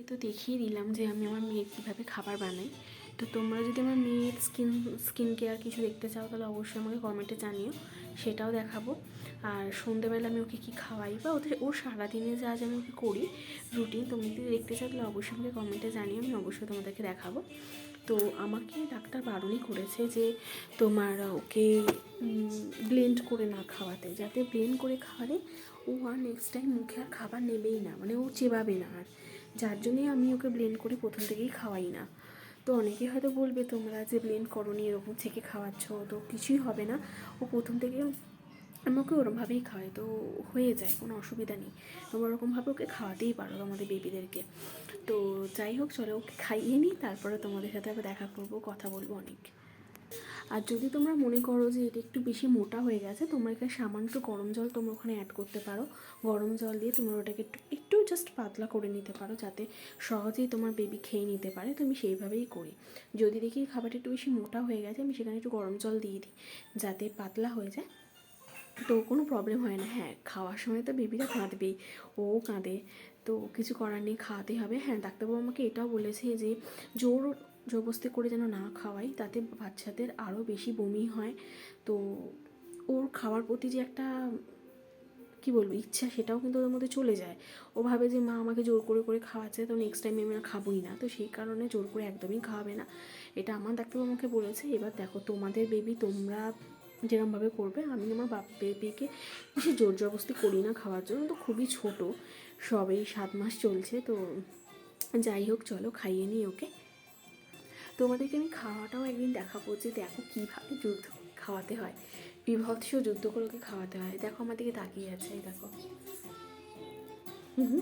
এই তো দেখিয়ে দিলাম যে আমি আমার মেয়ের কীভাবে খাবার বানাই। তো তোমরা যদি আমার মেয়ের স্কিন স্কিন কেয়ার কিছু দেখতে চাও, তাহলে অবশ্যই আমাকে কমেন্টে জানিও, সেটাও দেখাবো। আর সন্ধেবেলা আমি ওকে কী খাওয়াই বা ওদের, ওর সারাদিনে যা যা আমি ওকে করি রুটিন তুমি যদি দেখতে চাও, তাহলে অবশ্যই আমাকে কমেন্টে জানিও, আমি অবশ্যই তোমাদেরকে দেখাবো। তো আমাকে ডাক্তার বারণই করেছে যে তোমার ওকে ব্লেন্ড করে না খাওয়াতে, যাতে ব্লেন্ড করে খাওয়ালে ও আর নেক্সট টাইম মুখে আর খাবার নেবেই না মানে ও চেবাবে না আর। যার জন্যই আমি ওকে ব্লেন্ড করে প্রথম থেকেই খাওয়াই না। তো অনেকে হয়তো বলবে, তোমরা যে ব্লেন্ড করনি, এরকম থেকে খাওয়াচ্ছ, তো কিছুই হবে না। ও প্রথম থেকে আমি ওকে ওরমভাবেই খাওয়াই, তো হয়ে যায়, কোনো অসুবিধা নেই। তোমরা ওরকমভাবে ওকে খাওয়াতেই পারো আমাদের বেবিদেরকে তো যাই হোক, চলো ওকে খাইয়ে নিই, তারপরে তোমাদের সাথে আবার দেখা করব, কথা বলব অনেক। আর যদি তোমরা মনে করো যে এটা একটু বেশি মোটা হয়ে গেছে, তোমরা এখানে সামান্য একটু গরম জল তোমরা ওখানে অ্যাড করতে পারো। গরম জল দিয়ে তোমরা ওটাকে একটু একটু জাস্ট পাতলা করে নিতে পারো যাতে সহজেই তোমার বেবি খেয়ে নিতে পারে, তো আমি সেইভাবেই করি। যদি দেখি খাবারটা একটু বেশি মোটা হয়ে গেছে, আমি সেখানে একটু গরম জল দিয়ে দিই যাতে পাতলা হয়ে যায়। তো কোনো প্রবলেম হয় না। হ্যাঁ খাওয়ার সময় তো বেবিরা কাঁদবেই ও কাঁদে। তো কিছু করার নেই খাওয়াতে হবে। হ্যাঁ ডাক্তারবাবু আমাকে এটাও বলেছে যে জোর জবস্তি করে যেন না খাওয়াই, তাতে বাচ্চাদের আরও বেশি বমি হয়। তো ওর খাওয়ার প্রতি যে একটা, কি বলব, ইচ্ছা সেটাও কিন্তু ওদের মধ্যে চলে যায়। ও ভাবে যে, মা আমাকে জোর করে করে খাওয়াচ্ছে, তো নেক্সট টাইম আমি আর খাবোই না। তো সেই কারণে জোর করে একদমই খাওয়াবে না। এটা আমার ডাক্তারবাবু আমাকে বলেছে, এবার দেখো, তোমাদের বেবি তোমরা যেরকমভাবে করবে, আমি আমার বাপ বেবিকে বেশি জোর জবস্তি করি না খাওয়ার জন্য। তো খুবই ছোট, সবেই সাত মাস চলছে, তো যাই হোক, চলো খাইয়ে নিই ওকে। তোমাদেরকে আমি খাওয়াটাও একদিন দেখাবো যে দেখো কীভাবে যুদ্ধ খাওয়াতে হয়। বিভৎস যুদ্ধ করে খাওয়াতে হয়। দেখো আমাদেরকে তাকিয়ে আছে, দেখো। হুম।